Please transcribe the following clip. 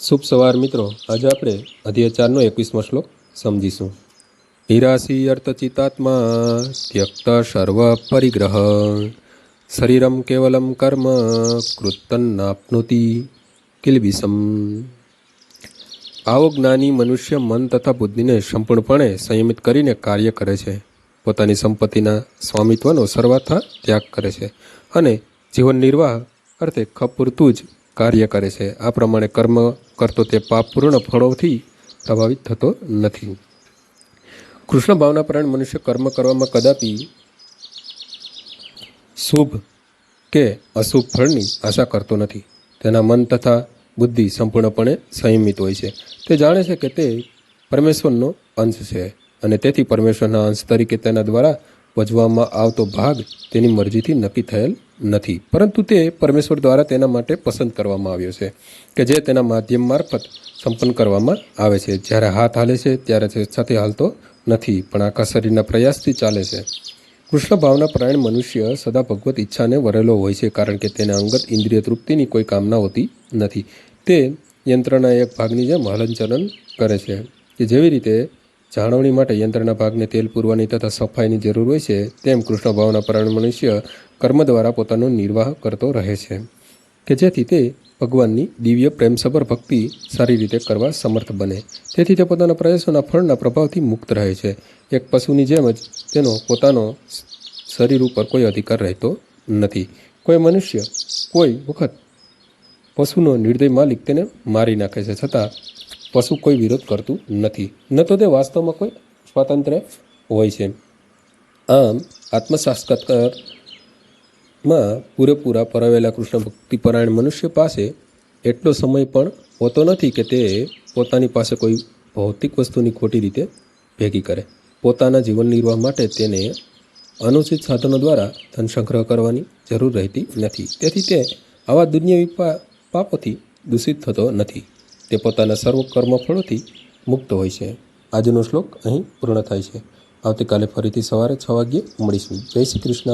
શુભ સવાર મિત્રો. આજે આપણે અધ્યાચારનો એકવીસમો શ્લોક સમજીશું. નિરાશી અર્થચિતાત્મા ત્યક્ત સર્વ પરિગ્રહ. શરીરમ કેવલમ કર્મ કૃતન્નાપ્નોતિ કિલબિસમ. આવો જ્ઞાની મનુષ્ય મન તથા બુદ્ધિને સંપૂર્ણપણે સંયમિત કરીને કાર્ય કરે છે. પોતાની સંપત્તિના સ્વામિત્વનો સર્વાથા ત્યાગ કરે છે. અને જીવન નિર્વાહ અર્થે ખપૂરતું જ કાર્ય કરે છે. આ પ્રમાણે કર્મ કરતો તે પાપપૂર્ણ ફળોથી પ્રભાવિત થતો નથી. કૃષ્ણ ભાવનાપરાયણ મનુષ્ય કર્મ કરવામાં કદાપી શુભ કે અશુભ ફળની આશા કરતો નથી. તેના મન તથા બુદ્ધિ સંપૂર્ણપણે સંયમિત હોય છે. તે જાણે છે કે તે પરમેશ્વરનો અંશ છે અને તેથી પરમેશ્વરના અંશ તરીકે તેના દ્વારા ભજવામાં આવતો ભાગ તેની મરજીથી નક્કી થયેલ નથી. પરંતુ તે પરમેશ્વર દ્વારા તેના માટે પસંદ કરવામાં આવ્યો છે કે જે તેના માધ્યમ મારફત સંપન્ન કરવામાં આવે છે. જ્યારે હાથ હાલે છે, ત્યારે તે સાથે હાલતો નથી, પણ આખા શરીરના પ્રયાસથી ચાલે છે. કૃષ્ણ ભાવના પરાયણ મનુષ્ય સદા ભગવત ઈચ્છાને વરેલો હોય છે, કારણ કે તેને અંગત ઇન્દ્રિય તૃપ્તિની કોઈ કામના હોતી નથી. તે યંત્રના એક ભાગની જેમ હલનચલન કરે છે. કે જેવી રીતે જાળવણી માટે યંત્રના ભાગને તેલ પૂરવાની તથા સફાઈની જરૂર હોય છે, તેમ કૃષ્ણ ભાવના પરાયણ મનુષ્ય કર્મ દ્વારા પોતાનો નિર્વાહ કરતો રહે છે. કે જેથી તે ભગવાનની દિવ્ય પ્રેમસભર ભક્તિ સારી રીતે કરવા સમર્થ બને. તેથી તે પોતાના પ્રયાસોના ફળના પ્રભાવથી મુક્ત રહે છે. એક પશુની જેમ જ તેનો પોતાનો શરીર ઉપર કોઈ અધિકાર રહેતો નથી. કોઈ મનુષ્ય કોઈ વખત પશુનો નિર્દય માલિક તેને મારી નાખે છે. છતાં પશુ કોઈ વિરોધ કરતું નથી. ન તો તે વાસ્તવમાં કોઈ સ્વાતંત્ર્ય હોય છે. આમ, આત્મસાક્ષાત્કારમાં પૂરેપૂરા પરાવેલા કૃષ્ણ ભક્તિપરાયણ મનુષ્ય પાસે એટલો સમય પણ હોતો નથી કે તે પોતાની પાસે કોઈ ભૌતિક વસ્તુની ખોટી રીતે ભેગી કરે. પોતાના જીવન નિર્વાહ માટે તેને અનુચિત સાધનો દ્વારા ધન સંગ્રહ કરવાની જરૂર રહેતી નથી. તેથી તે આવા દુનિયાવી પાપોથી દૂષિત થતો નથી. તે પોતાના સર્વ કર્મફળોથી મુક્ત હોય છે. આજનો શ્લોક અહીં પૂર્ણ થાય છે. આવતીકાલે ફરીથી સવારે છ વાગ્યે મળીશું. જય શ્રી કૃષ્ણ.